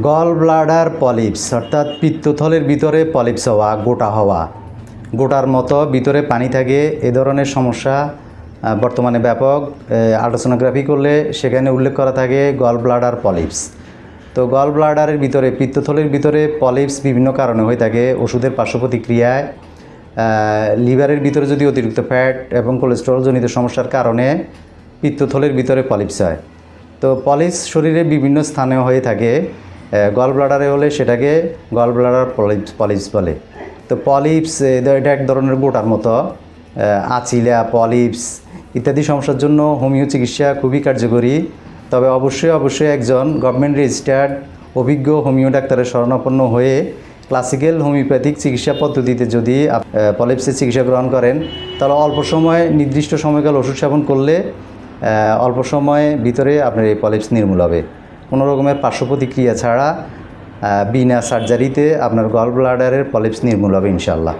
Gall bladder polyps, অর্থাৎ পিত্তথলের ভিতরে polyps হওয়া, গোটা হওয়া। গোটার মতো ভিতরে পানি থাকে, এ ধরনের সমস্যা বর্তমানে ব্যাপক। আল্ট্রাসোনোগ্রাফি করলে সেখানে উল্লেখ করা থাকে গল ব্লাডার পলিপস। তো গল ব্লাডারের ভিতরে, পিত্তথলের ভিতরে পলিপস বিভিন্ন কারণে হয়ে থাকে। ওষুধের পার্শ্ব প্রতিক্রিয়ায় লিভারের ভিতরে যদি অতিরিক্ত ফ্যাট এবং কোলেস্টেরলজনিত সমস্যার কারণে পিত্তথলের ভিতরে পলিপস হয়। তো পলিপস শরীরে বিভিন্ন স্থানে হয়ে থাকে। গল ব্লাডারে হলে সেটাকে গল ব্লাডার পলিপস পলিপস বলে। তো পলিপস এটা এক ধরনের গোটার মতো। আচিলা পলিপস ইত্যাদি সমস্যার জন্য হোমিও চিকিৎসা খুবই কার্যকরী। তবে অবশ্যই অবশ্যই একজন গভর্নমেন্ট রেজিস্টার্ড অভিজ্ঞ হোমিও ডাক্তারের শরণাপন্ন হয়ে ক্লাসিক্যাল হোমিওপ্যাথিক চিকিৎসা পদ্ধতিতে যদি পলিপসের চিকিৎসা গ্রহণ করেন, তাহলে অল্প সময় নির্দিষ্ট সময়কাল ওষুধ সেবন করলে অল্প সময়ে ভিতরে আপনার এই পলিপস নির্মূল হবে। কোনো রকমের পার্শ্ব প্রতিক্রিয়া ছাড়া বিনা সার্জারিতে আপনার গল ব্লাডারের পলিপস নির্মূল হবে ইনশাল্লাহ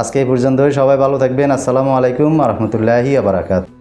আজকে এই পর্যন্তই, সবাই ভালো থাকবেন। আসসালামু আলাইকুম রহমতুল্লাহি আবরাকাত